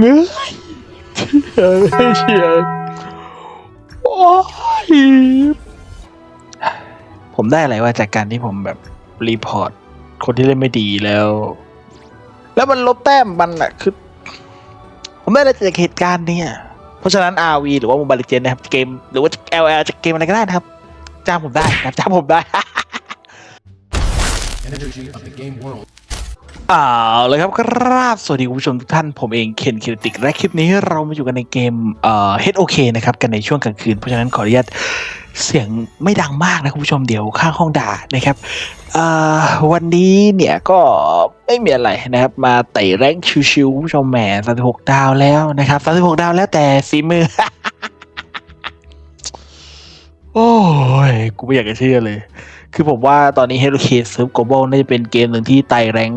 เงยเชียร์เชียโอ้ยผมได้อะไรว่าจากการที่ผมแบบรีพอร์ต คนที่เล่นไม่ดีแล้ว แล้วมันลบแต้มมันอะคือ ผมได้อะไรจากเหตุการณ์เนี่ย เพราะฉะนั้น RV หรือว่า Mobile Legends นะครับ เกมหรือว่า LL จากเกมอะไรก็ได้นะครับจ้างผมได้นะครับจ้างผมได้ Energy of the game world. เอาเลยครับครับสวัสดีคุณผู้ชมทุกท่านผมเองเคนคิรติกและคลิปนี้เรามาอยู่กันในเกมเอ่อ HOK นะครับกันในช่วงกลางคืนเพราะฉะนั้นขออนุญาตเสียงไม่ดังมากนะคุณผู้ชมเดี๋ยวข้างห้องด่านะครับเอ่อวันนี้เนี่ยก็ไม่มีอะไรนะครับ มาไต่แรงชิวๆคุณผู้ชมแหม36ดาวแล้วนะครับ36ดาวแล้วแต่ฝีมือ โอ้ยกูไม่อยากจะเชื่อเลย คือผมว่าตอนนี้ Hero c a s e Serve Global น่าจะเป็นเกมหนึ่งที่ไต่แรง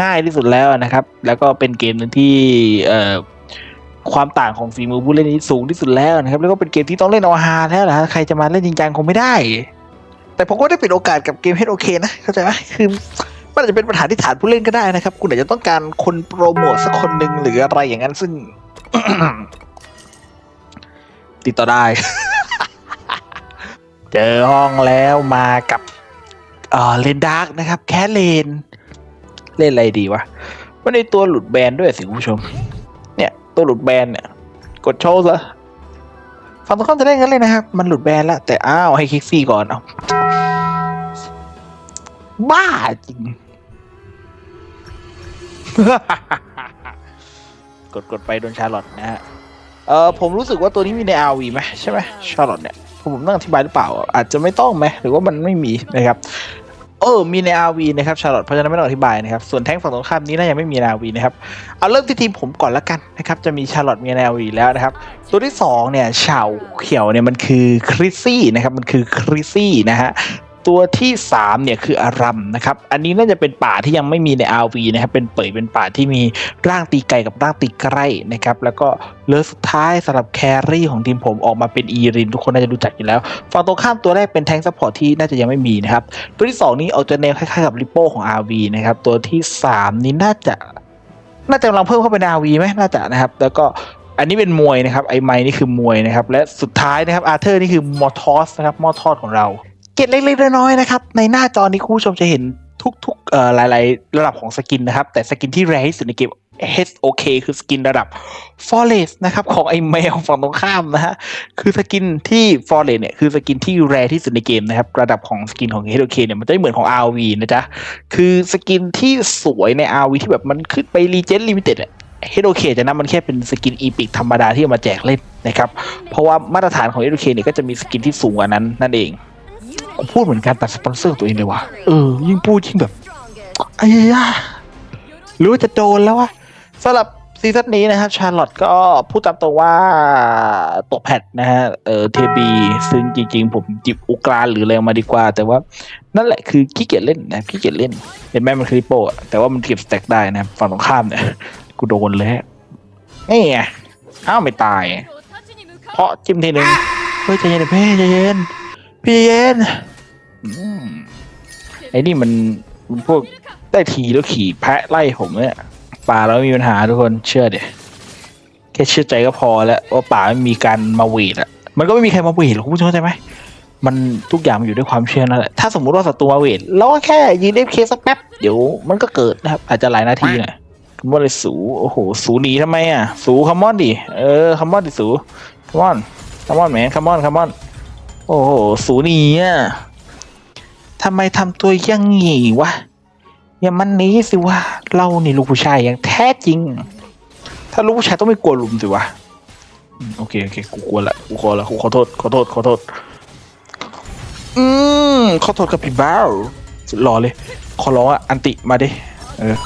ง่ายที่สุดแล้วนะครับ แล้วก็เป็นเกมหนึ่งที่เอ่อความต่างของฝีมือผู้เล่นนี้สูงที่สุดแล้วนะครับ แล้วก็เป็นเกมที่ต้องเล่นเอาฮาแล้วนะใครจะมาเล่นจริงจังคงไม่ได้ แต่ผมก็ได้เป็นโอกาสกับเกม Hero c นะเข้าใจไหมคือมันอาจจะเป็นปัญหาที่ฐานผู้เล่นก็ได้นะครับ คุณอาจจะต้องการคนโปรโมทสักคนหนึ่งหรืออะไรอย่างนั้นซึ่ง ติดต่อได้ เจอห้องแล้วมากับเอ่อเลนดาร์กนะครับ แคสเลน เล่นอะไรดีวะว่าในตัวหลุดแบนด้วยสิคุณผู้ชม เนี่ยตัวหลุดแบนเนี่ย กดโชว์ซะฝั่งตรงข้ามจะได้งั้นเลยนะครับ มันหลุดแบนแล้วแต่อ้าวให้คลิกซี่ก่อนเอาบ้าจริง กดกดไปโดนชาร์ลอตนะฮะ เออผมรู้สึกว่าตัวนี้มีใน RV ไหมใช่ไหมชาร์ลอตเนี่ยผมต้องอธิบายหรือเปล่า อาจจะไม่ต้องไหมหรือว่ามันไม่มีนะครับ เออ มีใน RV นะครับชาร์ลอตเพราะฉะนั้นไม่ต้องอธิบายนะครับ ส่วนแท้งฝั่งตรงข้ามนี้น่าจะไม่มีใน RV นะครับ เอาเริ่มที่ทีมผมก่อนละกันนะครับ จะมีชาร์ลอตมีใน RV แล้วนะครับ ตัวที่สองเนี่ยเฉาเขียวเนี่ยมันคือคริซี่นะครับ มันคือคริซี่นะฮะ ตัวที่3เนี่ยคืออารัมนะครับ อันนี้น่าจะเป็นป่าที่ยังไม่มีใน RV นะครับ เป็นเปิดเป็นป่าที่มีร่างตีไก่กับร่างตีใกล้นะครับ แล้วก็เลือสุดท้ายสำหรับแครี่ของทีมผมออกมาเป็นอีริน ทุกคนน่าจะรู้จักอยู่แล้ว ฝั่งตรงข้ามตัวแรกเป็นแทงซัพพอร์ตที่น่าจะยังไม่มีนะครับ ตัวที่ 2 นี้เอาจะแนวคล้ายๆกับริปโป้ของ RV นะครับ ตัวที่ 3 นี้น่าจะน่าจะกำลังเพิ่มเข้าไปใน RV ไหมน่าจะนะครับ แล้วก็อันนี้เป็นมวยนะครับ ไอไม้นี่คือมวยนะครับ และสุดท้ายนะครับอาเธอร์นี่คือมอทอสนะครับ มอทอสของเรา กร็ดเล็กๆน้อยๆนะครับ ในหน้าจอนี้คุณผู้ชมจะเห็นทุกๆเอ่อหลาย ๆ ระดับของสกินนะครับ แต่สกินที่แรงที่สุดในเกม HOK คือสกินระดับ Forest นะครับของไอแมวฝั่งตรงข้ามนะฮะคือสกินที่ Forest เนี่ยคือสกินที่แรที่สุดในเกมนะครับ ระดับของสกินของ HOK เนี่ยมันจะไม่เหมือนของ RV นะจ๊ะ คือสกินที่สวยใน RV ที่แบบมันขึ้นไป Legend Limited อะ HOK จะนับมันแค่เป็นสกินอีพิกธรรมดาที่เอามาแจกเล่นนะครับ เพราะว่ามาตรฐานของ HOK เนี่ยก็จะมีสกินที่สูงกว่านั้นนั่นเอง พูดเหมือนการตัดสปอนเซอร์ตัวเองเลยว่ะ เออ ยิ่งพูดยิ่งแบบไอ้ยาหรือว่าจะโดนแล้ววะสำหรับซีซั่นนี้นะครับชาร์ลอตก็พูดตามตรงว่าตกแพทนะฮะเออเทบีซึ่งจริงๆ ผมจิบอุกราหรืออะไรมาดีกว่า แต่ว่านั่นแหละคือขี้เกียจเล่นนะขี้เกียจเล่นเห็นไหมมันคือริปโป้อะแต่ว่ามันเก็บสแต็กได้นะครับฝั่งตรงข้ามเนี่ยกูโดนเลยฮะนี่ไงอ้าวไม่ตาย เพราะจิ้มทีนึงเฮ้ยใจเย็นเพ่ใจเย็น พี่เย็นอืมไอ้นี่มันมันพวกได้ทีแล้วขี่แพะไล่ผมเนี่ยป่าเราไม่มีปัญหาทุกคนเชื่อเดี๋ยแค่เชื่อใจก็พอแล้วว่าป่าไม่มีการมาเวทอะมันก็ไม่มีใครมาเวทหรอกคุณผู้ชมเข้าใจไหมมันทุกอย่างมันอยู่ด้วยความเชื่อนั่นแหละถ้าสมมุติว่าศัตรูมาเวทเราก็แค่ยืนเอฟเคสักแป๊บเดี๋ยวมันก็เกิดนะครับอาจจะหลายนาทีหน่อยคัมมอนเลยสูโอ้โหสูหนีทำไมอะ สูคัมมอนดิเออคัมมอนดิสูคัมมอนคัมมอนแหมคัมมอนคัมมอน โอ้โห สูนีอะทำไมทำตัวยังงี้วะ อย่ามันนี้สิวะ เรานี่ลูกผู้ชายอย่างแท้จริง ถ้าลูกผู้ชายต้องไม่กลัวลุมสิวะ โอเค โอเค กูกลัวละ กูขอละ กูขอโทษ ขอโทษ ขอโทษ อืม ขอโทษกับพี่บ้าวสุดหล่อเลย ขอร้องอะ อันติ มาดิ เออ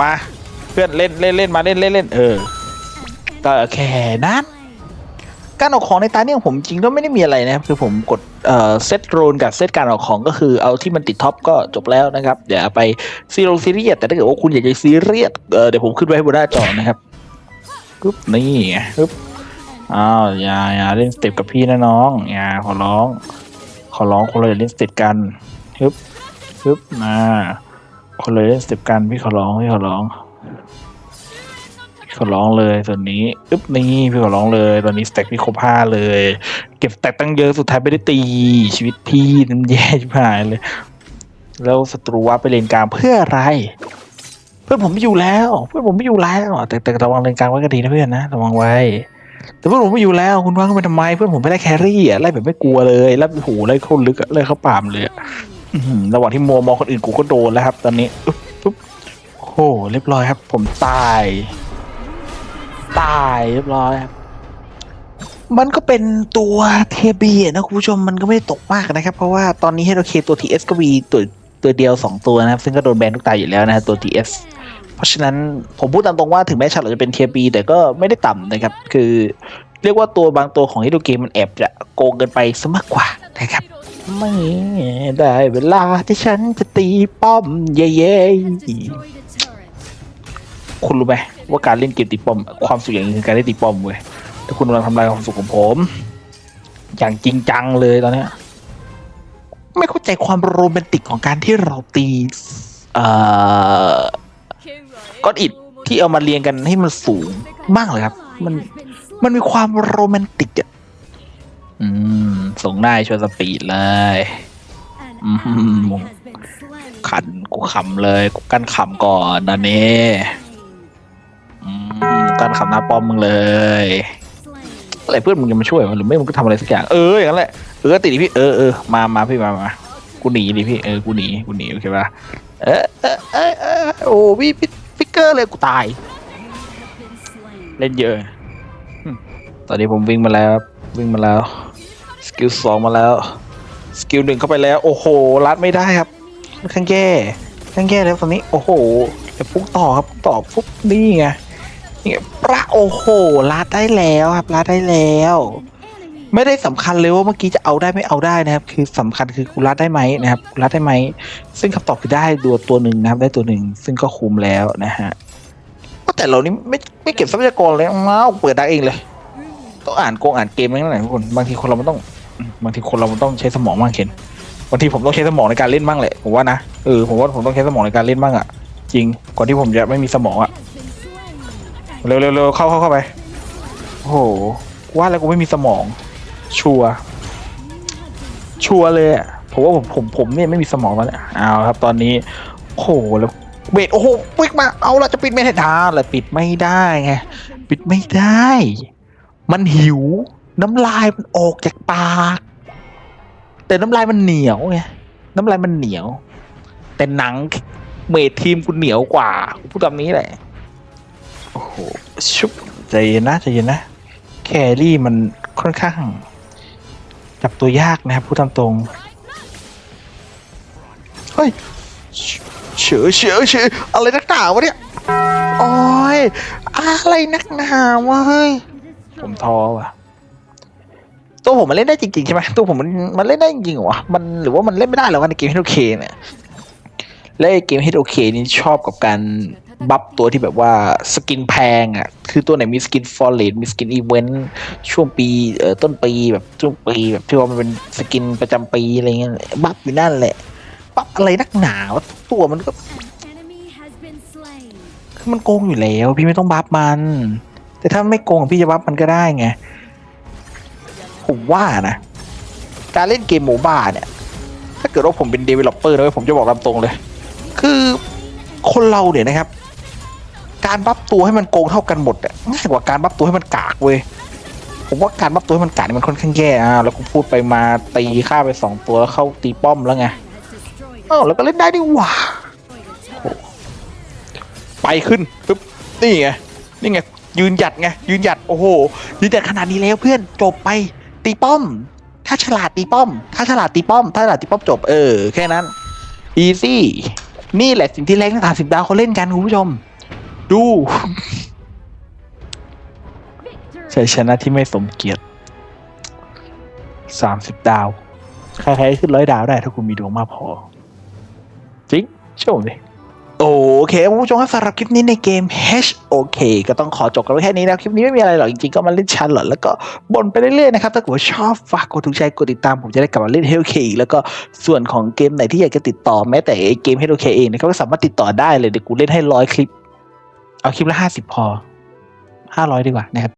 มา เพื่อนเล่นเล่นเล่นมาเล่นเล่นเล่นเออก็แค่นั้น การออกของในตาเนี่ยของผมจริงก็ไม่ได้มีอะไรนะครับคือผมกดเอ่อเซตโรนกับเซตการออกของก็คือเอาที่มันติดท็อปก็จบแล้วนะครับเดี๋ยวไปซีโรซีเรียสแต่ถ้าเกิดว่าคุณอยากจะซีเรียสเออเดี๋ยวผมขึ้นไว้ให้บนหน้าจอนะครับปึ๊บนี่ปึ๊บอ้าวอย่าอย่าเล่นสเต็ปกับพี่นะน้องอย่าขอร้อง ขอร้องคนเลยาเล่นสเต็ปกันปึ๊บปึ๊บมาคนเลยเล่นสเต็ปกันพี่ขอร้องพี่ขอร้อง ขอร้องเลยส่วนนี้อึ๊บนี่พี่ขอร้องเลย ตอนนี้สแต็กพี่ครบห้าเลย เก็บสแต็กตั้งเยอะสุดท้ายไม่ได้ตีชีวิตพี่น้ำแย่ชิบหายเลย แล้วศัตรูว่าไปเลนกลางเพื่ออะไร เพื่อนผมไม่อยู่แล้ว เพื่อนผมไม่อยู่แล้ว แต่แต่ระวังเลนกลางไว้ก็ดีนะเพื่อนนะระวังไว้ แต่เพื่อนผมไม่อยู่แล้วคุณว่าเขาไปทำไม เพื่อนผมไม่ได้แครี่อะไล่แบบไม่กลัวเลยไล่โอ้โหไล่เข้าลึกอะไล่เข้าป่ามเลยระหว่างที่มัวมองคนอื่นกูก็โดนแล้วครับ ตอนนี้อุ๊บปุ๊บโอ้โหเรียบร้อยครับ ผมตาย ตายเรียบร้อยครับ มันก็เป็นตัวเทบีนะคุณผู้ชมมันก็ไม่ได้ตกมากนะครับ เพราะว่าตอนนี้เฮโรเคตัว TS ก็มีตัวตัวเดียว 2 ตัวนะครับ ซึ่งก็โดนแบนทุกตายอยู่แล้วนะตัว TS เพราะฉะนั้นผมพูดตามตรงว่าถึงแม้ชาร์ลอจะเป็นเทียบีแต่ก็ไม่ได้ต่ำนะครับ คือ เรียกว่าตัวบางตัวของฮิโรเกมมันแอบจะโกงเกินไปซะมากกว่านะครับไม่ได้เวลาที่ฉันจะตีป้อมเย่ๆ คุณรู้ไหมว่าการเล่นเกมตีป้อม ความสุขอย่างนึงคือการได้ตีป้อมเว้ยถ้าคุณกำลังทำลายความสุขของผม อย่างจริงจังเลยตอนเนี้ยไม่เข้าใจความโรแมนติกของการที่เราตีเอ่อก้อนอิฐที่เอามาเรียงกันให้มันสูงมากเลยครับ มันมันมีความโรแมนติกอะอืมส่งหน้าชวนสปีดเลยอืมขันกูขำเลยกูกั้นขำก่อนตอนนี้ กันขำหน้าป้อมมึงเลยอะไรเพื่อนมึงจะมาช่วยมันหรือไม่มึงก็ทำอะไรสักอย่างเอออย่างนั้นแหละเออติดดิพี่เออเออมามาพี่มามากูหนีดิพี่เออกูหนีกูหนีโอเคป่ะเออเออเออเออโอ้พี่พี่ฟิกเกอร์เลยกูตาย เล่นเยอะ ตอนนี้ผมวิ่งมาแล้ววิ่งมาแล้วสกิลสองมาแล้วสกิลหนึ่งเข้าไปแล้ว โอ้โหรัดไม่ได้ครับข้างแย่ข้างแย่แล้วตอนนี้ โอ้โหจะพุ่งต่อครับต่อปุ๊บนี่ไง ประโอ้โหรัดได้แล้วครับรัดได้แล้ว ไม่ได้สำคัญเลยว่าเมื่อกี้จะเอาได้ไม่เอาได้นะครับ คือสำคัญคือกูรัดได้ไหมนะครับกูรัดได้ไหมซึ่งคำตอบคือได้ตัวตัวหนึ่งนะครับ ได้ตัวหนึ่งซึ่งก็คุมแล้วนะฮะก็แต่เรานี่ไม่ไม่เก็บทรัพยากรเลยเมาเปิดดักเองเลยต้องอ่านโกงอ่านเกมนั่นแหละทุกคนบางทีคนเรามันต้องบางทีคนเรามันต้องใช้สมองบ้างเข็นบางทีผมต้องใช้สมองในการเล่นบ้างแหละผมว่านะเออผมว่าผมต้องใช้สมองในการเล่นบ้างอะจริงก่อนที่ผมจะไม่มีสมองอะ เร็วเร็วเร็วเข้าเข้าเข้าไป โอ้โหว่าแล้วกูไม่มีสมอง ชัวร์ชัวร์เลยอะผมว่าผมผมผมเนี่ยไม่มีสมองแล้วเนี่ยเอาครับ ตอนนี้โอ้โหแล้วเบรดโอ้โหปิกมาเอาละจะปิดไม่ได้ทาละปิดไม่ได้ไงปิดไม่ได้ มันหิว น้ำลายมันออกจากปาก แต่น้ำลายมันเหนียวไงน้ำลายมันเหนียว แต่หนังเมททีมกูเหนียวกว่ากูพูดตามนี้แหละ โอ้โห ชุบใจเย็นนะใจเย็นนะ แครี่มันค่อนข้าง จับตัวยากนะครับพูดตามตรง เฮ้ยเฉยเฉยเฉยอะไรนักหนาวะเนี่ยโอ้ยอะไรนักหนาวะเฮ้ย ผมท้อว่ะ ตัวผมมันเล่นได้จริงๆใช่ไหมตัวผมมันมันเล่นได้จริงๆเหรอวะมันหรือว่ามันเล่นไม่ได้เหรอวะในเกม h ฮ k เนี่ยและไอ้เกม h ฮ k นี่ชอบกับการ บัฟตัวที่แบบว่าสกินแพงอะ คือตัวไหนมีสกินฟอร์เรมีสกินอีเวนต์ช่วงปีเอ่อต้นปีแบบช่วงปีแบบที่ว่ามันเป็นสกินประจำปีอะไรเงี้ยบัฟอยู่นั่นแหละบัฟอะไรนักหนาวะตัวมันก็คือมันโกงอยู่แล้ว พี่ไม่ต้องบัฟมัน แต่ถ้าไม่โกงพี่จะบัฟมันก็ได้ไงผมว่านะการเล่นเกมโมบ้าเนี่ย ถ้าเกิดว่าผมเป็น developer นะเว้ยผมจะบอกตามตรงเลย คือคนเราเนี่ยนะครับ การบัฟตัวให้มันโกงเท่ากันหมดอะง่ายกว่าการบัฟตัวให้มันกากเว้ยผมว่าการบัฟตัวให้มันกากนี่มันค่อนข้างแย่อะแล้วกูพูดไปมาตีฆ่าไปสองตัวแล้วเข้าตีป้อมแล้วไงอ้าวแล้วก็เล่นได้ดีว่าไปขึ้นปึ๊บนี่ไงนี่ไงยืนหยัดไงยืนหยัดโอ้โหยืนหยัดขนาดนี้แล้วเพื่อนจบไปตีป้อม ถ้าฉลาดตีป้อม ถ้าฉลาดตีป้อม ถ้าฉลาดตีป้อมจบเออแค่นั้นอีซี่นี่แหละสิ่งที่แรงในฐานสิบดาวเขาเล่นกันคุณผู้ชม ดูชัยชนะที่ไม่สมเกียรติสามสิบดาว ใครๆขึ้นร้อยดาวได้ถ้าคุณมีดวงมากพอ จริงเชื่อผมดิโอเคคุณผู้ชมครับสำหรับคลิปนี้ในเกม H โอเคก็ต้องขอจบกันไว้แค่นี้นะคลิปนี้ไม่มีอะไรหรอกจริงๆก็มาเล่นชันหรอแล้วก็บ่นไปเรื่อยๆนะครับถ้าเกิดว่าชอบฝากกดถูกใจกดติดตามผมจะได้กลับมาเล่น h ฮ l k อีกแล้วก็ส่วนของเกมไหนที่อยากจะติดต่อแม้แต่ไอ้เกม h ฮ l k เองนะครับก็สามารถติดต่อได้เลยเดี๋ยวกูเล่นให้ร้อยคลิป เอาคลิปละห้าสิบพอห้าร้อยดีกว่านะครับ